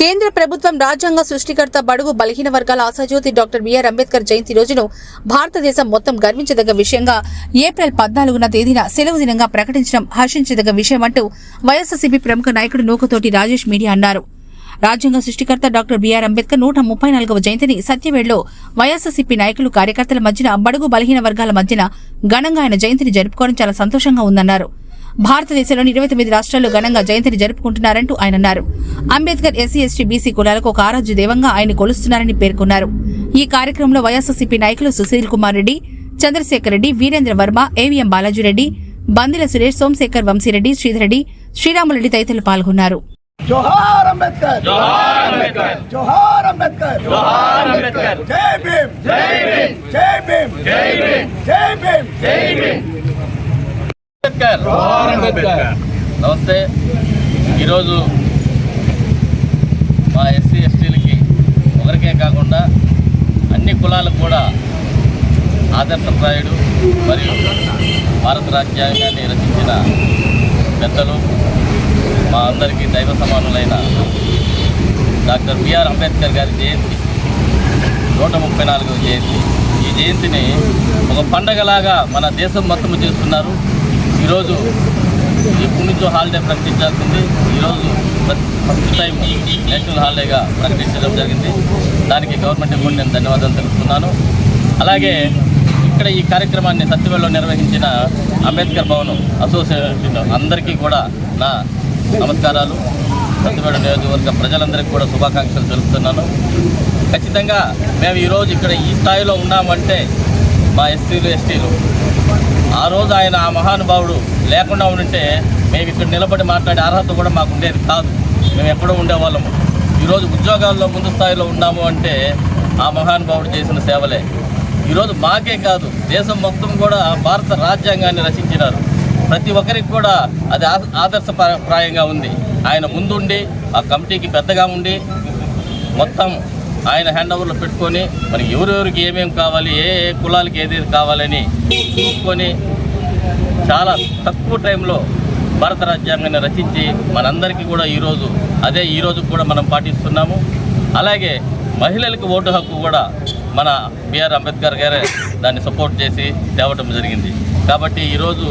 కేంద్ర ప్రభుత్వం రాజ్యాంగ సృష్టికర్త బడుగు బలహీన వర్గాల ఆశాజ్యోతి డాక్టర్ బిఆర్ అంబేద్కర్ జయంతి రోజును భారతదేశం మొత్తం గర్వించదగ్గ విషయంగా ఏప్రిల్ పద్నాలుగున తేదీన సెలవు దినంగా ప్రకటించడం హర్షించదగ్గ విషయమంటూ వైఎస్ఆర్సీపీ ప్రముఖ నాయకుడు నూకతోటి రాజేష్ మీడియా అన్నారు. రాజ్యాంగ సృష్టికర్త డాక్టర్ బిఆర్ అంబేద్కర్ నూట ముప్పై నాలుగవ జయంతిని సత్యవేడ్లో వైఎస్ఆర్సీపీ నాయకులు కార్యకర్తల మధ్యన బడుగు బలహీన వర్గాల మధ్యన ఘనంగా ఆయన జయంతిని జరుపుకోవడం చాలా సంతోషంగా ఉందన్నారు. భారతదేశంలోని ఇరవై తొమ్మిది రాష్ట్రాల్లో ఘనంగా జయంతిని జరుపుకుంటున్నారంటూ ఆయన అన్నారు. అంబేద్కర్ ఎస్సీ ఎస్టీ బీసీ కులాలకు ఒక ఆరాధ్య దేవంగా ఆయన కొలుస్తున్నారని పేర్కొన్నారు. ఈ కార్యక్రమంలో వైఎస్ఆర్సీపీ నాయకులు సుశీల్ కుమార్ రెడ్డి చంద్రశేఖర్ రెడ్డి వీరేంద్ర వర్మ ఏవీఎం బాలాజీరెడ్డి బందిల సురేష్ సోమశేఖర్ వంశీరెడ్డి శ్రీధరెడ్డి శ్రీరాములరెడ్డి తదితరులు పాల్గొన్నారు. జోహార్ అంబేద్కర్! జోహార్ అంబేద్కర్! జోహార్ అంబేద్కర్! జోహార్ అంబేద్కర్! జై భీమ్! జై భీమ్! జై భీమ్! జై భీమ్! జై భీమ్! జై భీమ్! అంబేద్కర్. నమస్తే. ఈరోజు మా ఎస్సీ ఎస్టీలకి ఒకరికే కాకుండా అన్ని కులాలకు కూడా ఆదర్శప్రాయుడు మరియు భారత రాజ్యాంగాన్ని రచించిన పెద్దలు మా అందరికీ దైవ సమానులైన డాక్టర్ బిఆర్ అంబేద్కర్ గారి జయంతి నూట ముప్పై నాలుగవ జయంతి. ఈ జయంతిని ఒక పండగలాగా మన దేశం మొత్తం చేస్తున్నారు. ఈరోజు ఎప్పటి నుంచో హాలిడే ప్రకటించాల్సింది. ఈరోజు ఫస్ట్ టైం నేషనల్ హాలిడేగా ప్రకటించడం జరిగింది. దానికి గవర్నమెంట్ కూడా నేను ధన్యవాదాలు తెలుపుతున్నాను. అలాగే ఇక్కడ ఈ కార్యక్రమాన్ని సత్యవేళలో నిర్వహించిన అంబేద్కర్ భవన్ అసోసియేషన్ అందరికీ కూడా నా నమస్కారాలు. సత్యవేడ నియోజకవర్గ ప్రజలందరికీ కూడా శుభాకాంక్షలు తెలుపుతున్నాను. ఖచ్చితంగా మేము ఈరోజు ఇక్కడ ఈ స్థాయిలో ఉన్నామంటే మా ఎస్సీలు ఎస్టీలు ఆ రోజు ఆయన ఆ మహానుభావుడు లేకుండా ఉంటే మేము ఇక్కడ నిలబడి మాట్లాడే అర్హత కూడా మాకు ఉండేది కాదు. మేము ఎక్కడో ఉండేవాళ్ళము. ఈరోజు ఉద్యోగాల్లో ముందు స్థాయిలో ఉన్నాము అంటే ఆ మహానుభావుడు చేసిన సేవలే. ఈరోజు మాకే కాదు దేశం మొత్తం కూడా భారత రాజ్యాంగాన్ని రచించినారు. ప్రతి ఒక్కరికి కూడా అది ఆ- ఆదర్శప్రాయంగా ఉంది. ఆయన ముందుండి ఆ కమిటీకి పెద్దగా ఉండి మొత్తం ఆయన హ్యాండ్ ఓవర్లో పెట్టుకొని మనకి ఎవరెవరికి ఏమేమి కావాలి ఏ ఏ కులాలకి ఏదేది కావాలని చూసుకొని చాలా తక్కువ టైంలో భారత రాజ్యాంగాన్ని రచించి మనందరికీ కూడా ఈరోజు అదే ఈరోజు కూడా మనం పాటిస్తున్నాము. అలాగే మహిళలకు ఓటు హక్కు కూడా మన బిఆర్ అంబేద్కర్ గారే దాన్ని సపోర్ట్ చేసి తేవటం జరిగింది. కాబట్టి ఈరోజు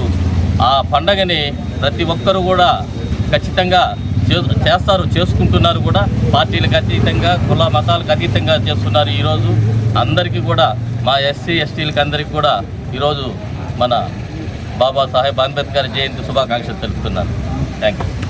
ఆ పండగని ప్రతి ఒక్కరూ కూడా ఖచ్చితంగా చేస్తారు చేసుకుంటున్నారు కూడా. పార్టీలకు అతీతంగా కుల మతాలకు అతీతంగా చేస్తున్నారు ఈరోజు. అందరికీ కూడా మా ఎస్సీ ఎస్టీలకు అందరికీ కూడా ఈరోజు మన బాబాసాహెబ్ అంబేద్కర్ జయంతి శుభాకాంక్షలు తెలుపుతున్నాను. Thank you